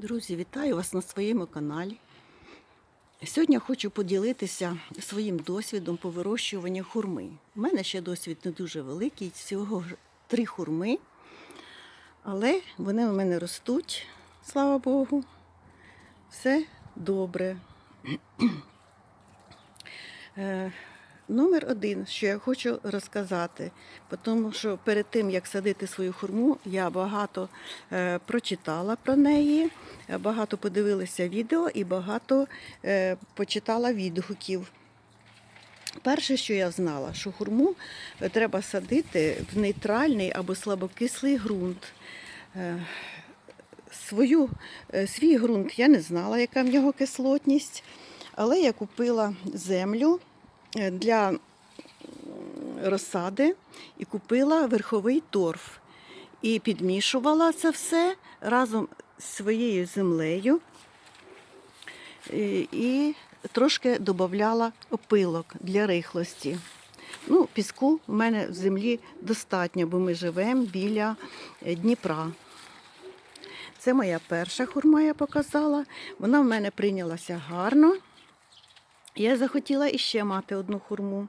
Друзі, вітаю вас на своєму каналі. Сьогодні хочу поділитися своїм досвідом по вирощуванню хурми. У мене ще досвід не дуже великий, всього три хурми, але вони у мене ростуть, слава Богу. Все добре. Номер один, що я хочу розказати, тому що перед тим як садити свою хурму, я багато е, прочитала про неї, е, багато подивилася відео і багато е, почитала відгуків. Перше, що я знала, що хурму е, треба садити в нейтральний або слабокислий ґрунт. Е, Свою, е, свій ґрунт я не знала, яка в нього кислотність, але я купила землю для розсади і купила верховий торф. І підмішувала це все разом з своєю землею і, і трошки додавала опилок для рихлості. Ну, піску в мене в землі достатньо, бо ми живемо біля е, Дніпра. Це моя перша хурма, я показала. Вона в мене прийнялася гарно. Я захотіла іще мати одну хурму.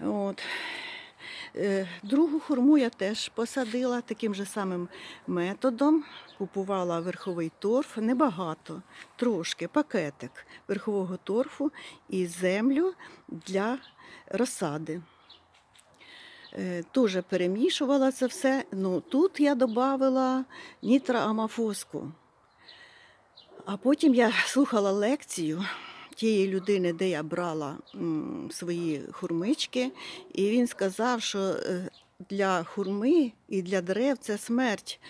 От. Е, Другу хурму я теж посадила таким же самим методом. Купувала верховий торф, небагато, трошки, пакетик верхового торфу і землю для розсади. Е, Теж перемішувала це все. Ну, тут я додавала нітроамофоску. А потім я слухала лекцію тієї людини, де я брала свої хурмички, і він сказав, що е, для хурми і для дерев це смерть.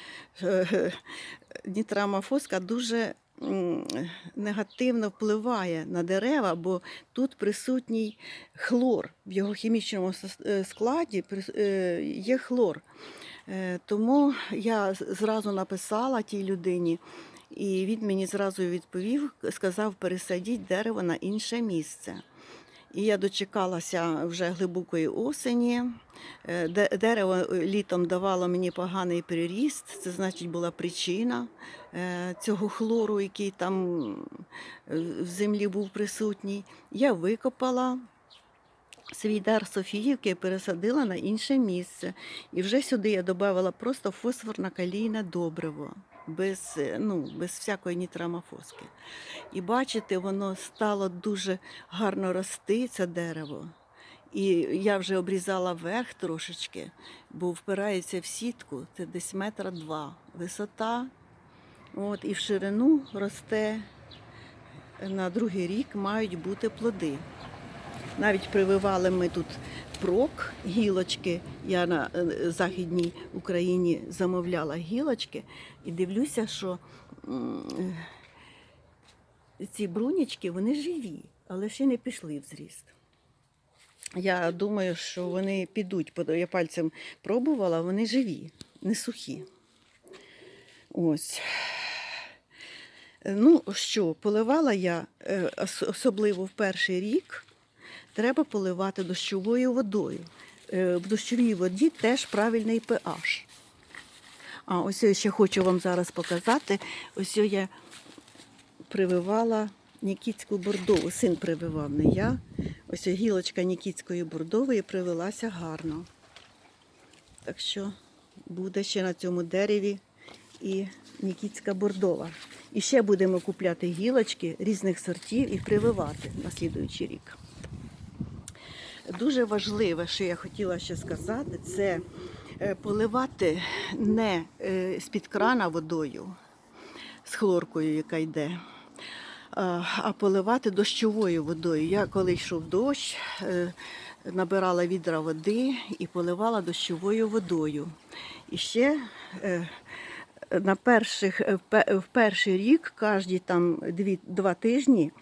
Е, Нітроамофоска дуже негативно впливає на дерева, бо тут присутній хлор. В його хімічному е, складі е, є хлор. Е, Тому я зразу написала тій людині, і він мені зразу відповів, сказав, пересадіть дерево на інше місце. І я дочекалася вже глибокої осені. Е, де- Дерево е, літом давало мені поганий приріст, це значить була причина е, цього хлору, який там в землі був присутній. Я викопала свій дар Софіївки пересадила на інше місце. І вже сюди я додавала просто фосфорно-калійне добриво. Без, е, ну, без всякої нітрамофоски. І бачите, воно стало дуже гарно рости, це дерево. І я вже обрізала верх трошечки, бо впирається в сітку, це десь метра два. Висота, от, і в ширину росте. На другий рік мають бути плоди. Навіть прививали ми тут прок, гілочки. Я на е, Західній Україні замовляла гілочки і дивлюся, що ці брунічки вони живі, але ще не пішли в зріст. Я думаю, що вони підуть, я пальцем пробувала, вони живі, не сухі. Ось. Ну що, поливала я е, особливо в перший рік треба поливати дощовою водою. Е, В дощовій воді теж правильний pH. А ось я ще хочу вам зараз показати. Ось я прививала Нікітську бордову. Син прививав, не я. Ось гілочка Нікітської бордової привелася гарно. Так що буде ще на цьому дереві і Нікітська бордова. І ще будемо купляти гілочки різних сортів і прививати на слідуючий рік. Дуже важливе, що я хотіла ще сказати, це е, поливати не е, з-під крана водою з хлоркою, яка йде, а поливати дощовою водою. Я коли йшов дощ, е, набирала відра води і поливала дощовою водою. І ще на перших, в перший рік, кожні там дві, два тижні,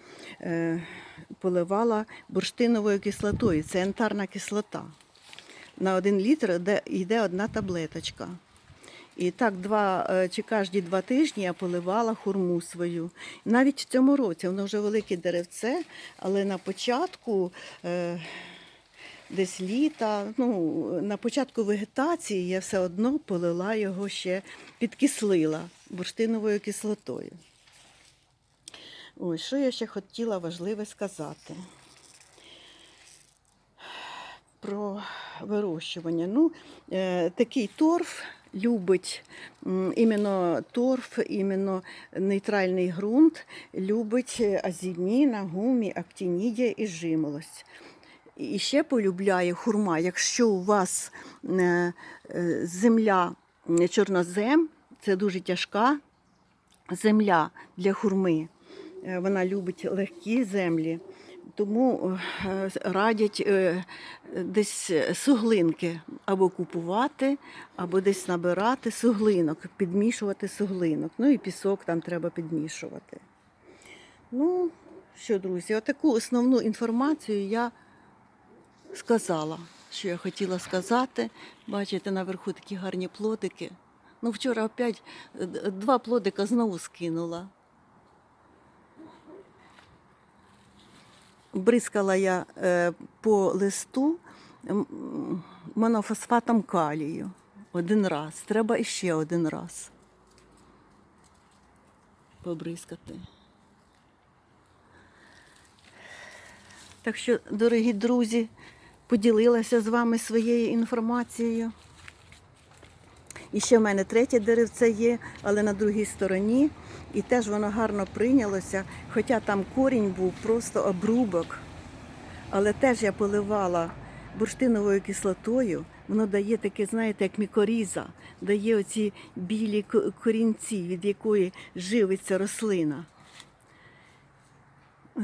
поливала бурштиновою кислотою. Це янтарна кислота. На один літр йде, одна таблеточка. І так два е, чи кожні два тижні я поливала хурму свою. Навіть в цьому році воно вже велике деревце, але на початку е, десь літа. Ну, на початку вегетації я все одно полила його ще, підкислила бурштиновою кислотою. Ось, що я ще хотіла важливе сказати про вирощування. Ну, е, такий торф любить іменно торф, іменно нейтральний ґрунт, любить азіміна, гумі, актінідія і жимолость. І ще полюбляє хурма, якщо у вас е, е, земля е, чорнозем, це дуже тяжка земля для хурми. Е, Вона любить легкі землі, тому е, радять е, десь суглинки або купувати, або десь набирати суглинок, підмішувати суглинок. Ну і пісок там треба підмішувати. Ну, що, друзі, отаку основну інформацію я сказала, що я хотіла сказати. Бачите, наверху такі гарні плодики. Ну, вчора опять два плодика знову скинула. Бризкала я е, по листу монофосфатом калію один раз. Треба іще один раз побризкати. Так що, дорогі друзі, поділилася з вами своєю інформацією. І ще в мене третє деревце є, але на другій стороні. І теж воно гарно прийнялося, хоча там корінь був просто обрубок. Але теж я поливала бурштиновою кислотою. Воно дає таке, знаєте, як мікоріза, дає оці білі корінці, від якої живиться рослина.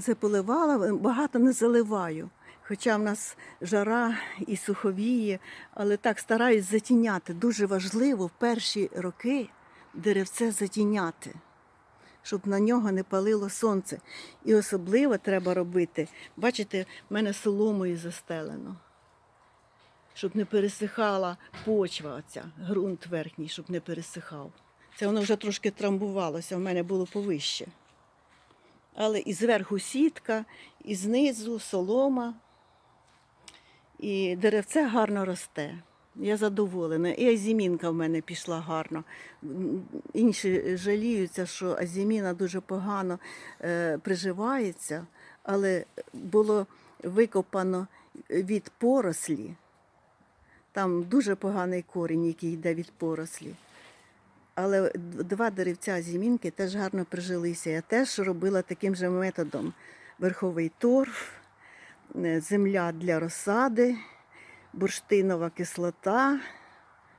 Це поливала, багато не заливаю. Хоча в нас жара і суховіє, але так стараюсь затіняти. Дуже важливо в перші роки деревце затіняти, щоб на нього не палило сонце. І особливо треба робити, бачите, в мене соломою застелено, щоб не пересихала почва, оця, ґрунт верхній, щоб не пересихав. Це воно вже трошки трамбувалося, в мене було повище. Але і зверху сітка, і знизу солома. І деревце гарно росте. Я задоволена. І азімінка в мене пішла гарно. Інші жаліються, що азіміна дуже погано е, приживається, але було викопано від порослі. Там дуже поганий корінь, який йде від порослі. Але два деревця зімінки теж гарно прижилися. Я теж робила таким же методом: верховий торф, е, земля для розсади, бурштинова кислота.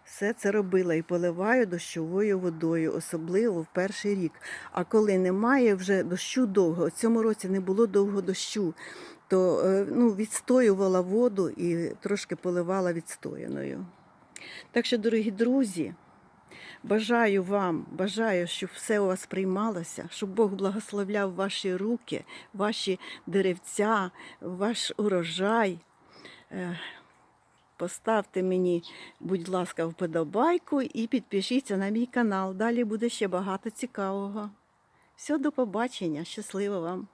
Все це робила і поливаю дощовою водою, особливо в перший рік. А коли немає вже дощу довго, в цьому році не було довго дощу, то е, ну, відстоювала воду і трошки поливала відстояною. Так що, дорогі друзі, Бажаю вам, бажаю, щоб все у вас приймалося, щоб Бог благословляв ваші руки, ваші деревця, ваш урожай. Поставте мені, будь ласка, вподобайку і підпишіться на мій канал. Далі буде ще багато цікавого. Все, до побачення. Щасливо вам!